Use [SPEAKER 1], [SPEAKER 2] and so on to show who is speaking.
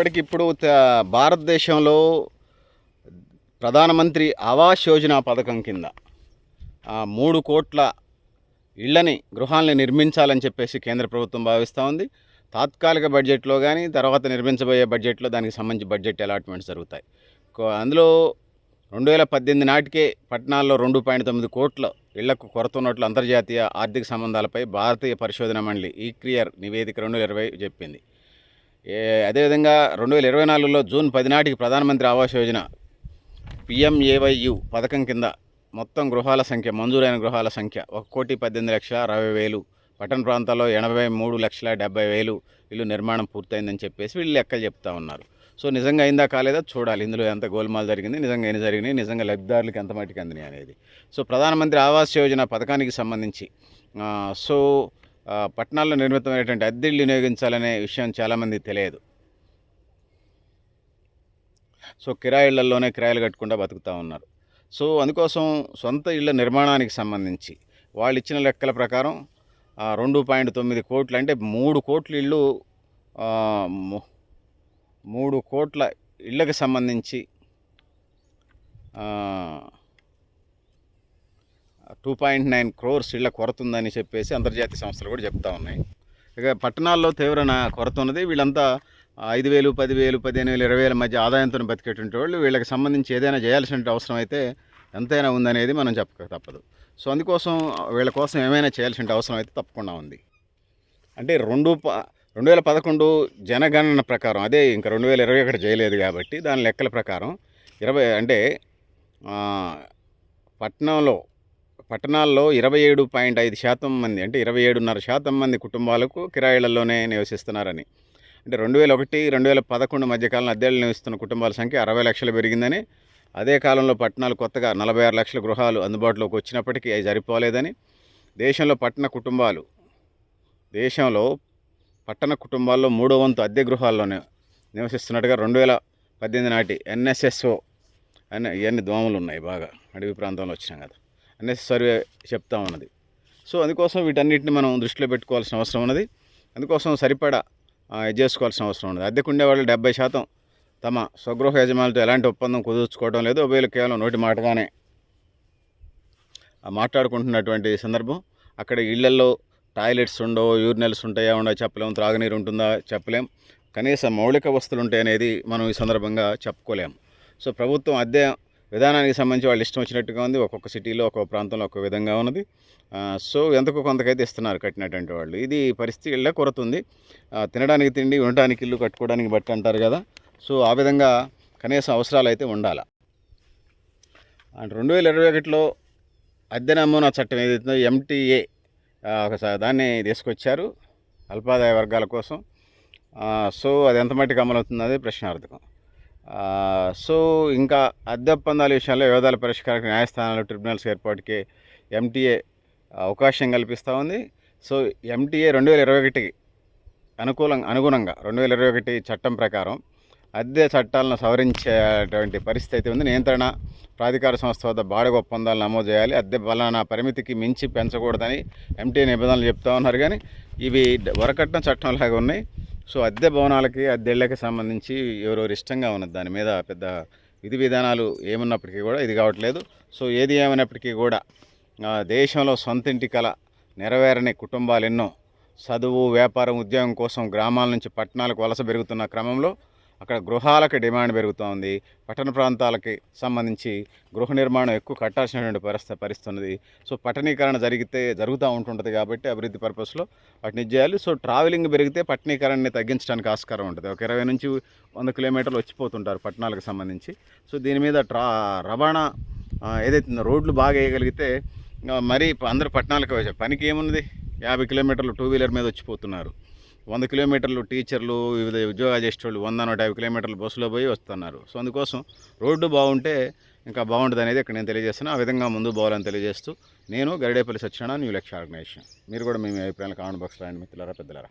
[SPEAKER 1] ఇప్పటికిప్పుడు భారతదేశంలో ప్రధానమంత్రి ఆవాస్ యోజన పథకం కింద మూడు కోట్ల ఇళ్ళని గృహాలని నిర్మించాలని చెప్పేసి కేంద్ర ప్రభుత్వం భావిస్తూ ఉంది. తాత్కాలిక బడ్జెట్లో కానీ తర్వాత నిర్మించబోయే బడ్జెట్లో దానికి సంబంధించి బడ్జెట్ అలాట్మెంట్స్ జరుగుతాయి. అందులో రెండు వేల పద్దెనిమిది నాటికే పట్టణాల్లో రెండు పాయింట్ తొమ్మిది కోట్ల ఇళ్ళకు కొరత ఉన్నట్లు అంతర్జాతీయ ఆర్థిక సంబంధాలపై భారతీయ పరిశోధన మండలి ఈ నివేదిక రెండు వేల ఇరవై చెప్పింది. అదేవిధంగా రెండు వేల ఇరవై నాలుగులో జూన్ పది నాటికి ప్రధానమంత్రి ఆవాస్ యోజన పిఎంఏవైయు పథకం కింద మొత్తం గృహాల సంఖ్య మంజూరైన గృహాల సంఖ్య ఒక కోటి పద్దెనిమిది లక్షల అరవై వేలు పట్టణ ప్రాంతాల్లో ఎనభై మూడు లక్షల డెబ్బై వేలు ఇల్లు నిర్మాణం పూర్తయిందని చెప్పేసి వీళ్ళు లెక్కలు చెప్తా ఉన్నారు. సో నిజంగా అయిందా కాలేదా చూడాలి. ఇందులో ఎంత గోల్మాల్ జరిగింది నిజంగా ఎన్ని జరిగినాయి నిజంగా లబ్ధిదారులకు ఎంత మటుకు అందినాయి అనేది. సో ప్రధానమంత్రి ఆవాస్ యోజన పథకానికి సంబంధించి సో పట్టణాల్లో నిర్మితమైనటువంటి అద్దెళ్ళు వినియోగించాలనే విషయం చాలామంది తెలియదు. సో కిరాయిళ్ళలోనే కిరాయిలు కట్టకుండా బతుకుతూ ఉన్నారు. సో అందుకోసం సొంత ఇళ్ళ నిర్మాణానికి సంబంధించి వాళ్ళు ఇచ్చిన లెక్కల ప్రకారం రెండు పాయింట్ తొమ్మిది కోట్లు అంటే మూడు కోట్ల ఇళ్ళు మూడు కోట్ల ఇళ్ళకి సంబంధించి టూ పాయింట్ నైన్ క్రోర్స్ ఇళ్ళ కొరత ఉందని చెప్పేసి అంతర్జాతీయ సంస్థలు కూడా చెప్తా ఉన్నాయి. ఇక పట్టణాల్లో తీవ్ర కొరత ఉన్నది. వీళ్ళంతా ఐదు వేలు పదివేలు పదిహేను వేలు ఇరవై వేల మధ్య ఆదాయంతో బతికేటువంటి వాళ్ళు. వీళ్ళకి సంబంధించి ఏదైనా చేయాల్సిన అవసరం అయితే ఎంతైనా ఉందనేది మనం చెప్పక తప్పదు. సో అందుకోసం వీళ్ళ కోసం ఏమైనా చేయాల్సిన అవసరం అయితే తప్పకుండా ఉంది. అంటే రెండు ప రెండు వేల పదకొండు జనగణన ప్రకారం అదే ఇంకా రెండు వేల ఇరవై ఒకటి చేయలేదు కాబట్టి దాని లెక్కల ప్రకారం ఇరవై అంటే పట్టణంలో పట్టణాల్లో ఇరవై ఏడు పాయింట్ ఐదు శాతం మంది అంటే ఇరవై ఏడున్నర శాతం మంది కుటుంబాలకు కిరాయిలలోనే నివసిస్తున్నారని. అంటే రెండు వేల ఒకటి రెండు వేల పదకొండు మధ్యకాలంలో అద్దెలు నివసిస్తున్న కుటుంబాల సంఖ్య అరవై లక్షలు పెరిగిందని అదే కాలంలో పట్టణాలు కొత్తగా నలభై ఆరు లక్షల గృహాలు అందుబాటులోకి వచ్చినప్పటికీ అవి సరిపోలేదని దేశంలో పట్టణ కుటుంబాలు దేశంలో పట్టణ కుటుంబాల్లో మూడో వంతు అద్దె గృహాల్లోనే నివసిస్తున్నట్టుగా రెండు వేల పద్దెనిమిది నాటి ఎన్ఎస్ఎస్ఓ అని ఇవన్నీ దోమలు ఉన్నాయి బాగా అడవి ప్రాంతంలో వచ్చినాం కదా. అనేసి సర్వే చెప్తా ఉన్నది. సో అందుకోసం వీటన్నిటిని మనం దృష్టిలో పెట్టుకోవాల్సిన అవసరం ఉన్నది. అందుకోసం సరిపడా చేసుకోవాల్సిన అవసరం ఉన్నది. అద్దెకుండే వాళ్ళు డెబ్బై శాతం తమ స్వగృహ యజమానులతో ఎలాంటి ఒప్పందం కుదుర్చుకోవడం లేదు. ఒకవేళ కేవలం నోటి మాటగానే మాట్లాడుకుంటున్నటువంటి సందర్భం. అక్కడ ఇళ్ళలో టాయిలెట్స్ ఉండవు యూరినల్స్ ఉంటాయా. ఉండవు చెప్పలేం త్రాగునీరు ఉంటుందా? చెప్పలేం. కనీసం మౌలిక వస్తువులు ఉంటాయి అనేది మనం ఈ సందర్భంగా చెప్పుకోలేము. సో ప్రభుత్వం అద్దె విధానానికి సంబంధించి వాళ్ళు ఇష్టం వచ్చినట్టుగా ఉంది. ఒక్కొక్క సిటీలో ఒక్కొక్క ప్రాంతంలో ఒక్కొక్క విధంగా ఉన్నది. సో ఎంతకు కొంతకైతే ఇస్తున్నారు కట్టినటువంటి వాళ్ళు. ఇది పరిస్థితి ఇళ్ళ కొరత ఉంది. తినడానికి తిండి ఉండటానికి ఇల్లు కట్టుకోవడానికి బట్టి అంటారు కదా. సో ఆ విధంగా కనీసం అవసరాలు అయితే ఉండాలి. అండ్ రెండు వేల ఇరవై ఒకటిలో అద్దె నమూనా చట్టం ఏదైతుందో ఎంటీఏ ఒకసారి దాన్ని తీసుకొచ్చారు అల్పాదాయ వర్గాల కోసం. సో అది ఎంత మట్టికి అమలవుతుంది ప్రశ్నార్థకం. సో ఇంకా అద్దె ఒప్పందాల విషయంలో వివాదాల పరిష్కారం న్యాయస్థానాలు ట్రిబ్యునల్స్ ఏర్పాటుకి ఎంటీఏ అవకాశం కల్పిస్తూ ఉంది. సో ఎంటీఏ రెండు వేల ఇరవై ఒకటి అనుకూలంగా అనుగుణంగా రెండు వేల ఇరవై ఒకటి చట్టం ప్రకారం అద్దె చట్టాలను సవరించేటువంటి పరిస్థితి అయితే ఉంది. నియంత్రణ ప్రాధికార సంస్థ వద్ద బాడగ ఒప్పందాలు నమోదు చేయాలి. అద్దె బలానా పరిమితికి మించి పెంచకూడదని ఎంటీ నిబంధనలు చెప్తా ఉన్నారు. కానీ ఇవి వరకట్న చట్టం లాగా ఉన్నాయి. సో అద్దె భవనాలకి అద్దెళ్ళకి సంబంధించి ఎవరెవరు ఇష్టంగా ఉన్నది దాని మీద పెద్ద విధి విధానాలు ఏమున్నప్పటికీ కూడా ఇది కావట్లేదు. సో ఏది ఏమైనప్పటికీ కూడా దేశంలో సొంత ఇంటి కల నెరవేరని కుటుంబాలు ఎన్నో చదువు వ్యాపారం ఉద్యోగం కోసం గ్రామాల నుంచి పట్టణాలకు వలస పెరుగుతున్న క్రమంలో అక్కడ గృహాలకు డిమాండ్ పెరుగుతోంది. పట్టణ ప్రాంతాలకి సంబంధించి గృహ నిర్మాణం ఎక్కువ కట్టాల్సినటువంటి పరిస్థితి పరిస్థితున్నది. సో పట్టణీకరణ జరిగితే జరుగుతూ ఉంటుంటుంది కాబట్టి అభివృద్ధి పర్పస్లో వాటిని చేయాలి. సో ట్రావెలింగ్ పెరిగితే పట్టణీకరణని తగ్గించడానికి ఆస్కారం ఉంటుంది. ఒక ఇరవై నుంచి వంద కిలోమీటర్లు వచ్చిపోతుంటారు పట్టణాలకు సంబంధించి. సో దీని మీద ట్రా రవాణా ఏదైతే రోడ్లు బాగా వేయగలిగితే మరి మరీ అందరూ పట్టణాలకు పనికి ఏమున్నది? యాభై కిలోమీటర్లు టూ వీలర్ మీద వచ్చిపోతున్నారు. వంద కిలోమీటర్లు టీచర్లు వివిధ ఉద్యోగాలు చేసేవాళ్ళు వంద నూట యాభై కిలోమీటర్లు బస్సులో పోయి వస్తున్నారు. సో అందుకోసం రోడ్డు బాగుంటే ఇంకా బాగుంటుంది అనేది ఇక్కడ నేను తెలియజేస్తున్నాను ఆ విధంగా ముందు పోవాలని తెలియజేస్తూ నేను గరిడేపల్లి సత్యనారాయణ న్యూ లక్ష్య ఆర్గనైజేషన్. మీరు కూడా మీ అభిప్రాయాలు కామెంట్ బాక్స్లో రాయండి మిత్రులారా పెద్దలారా.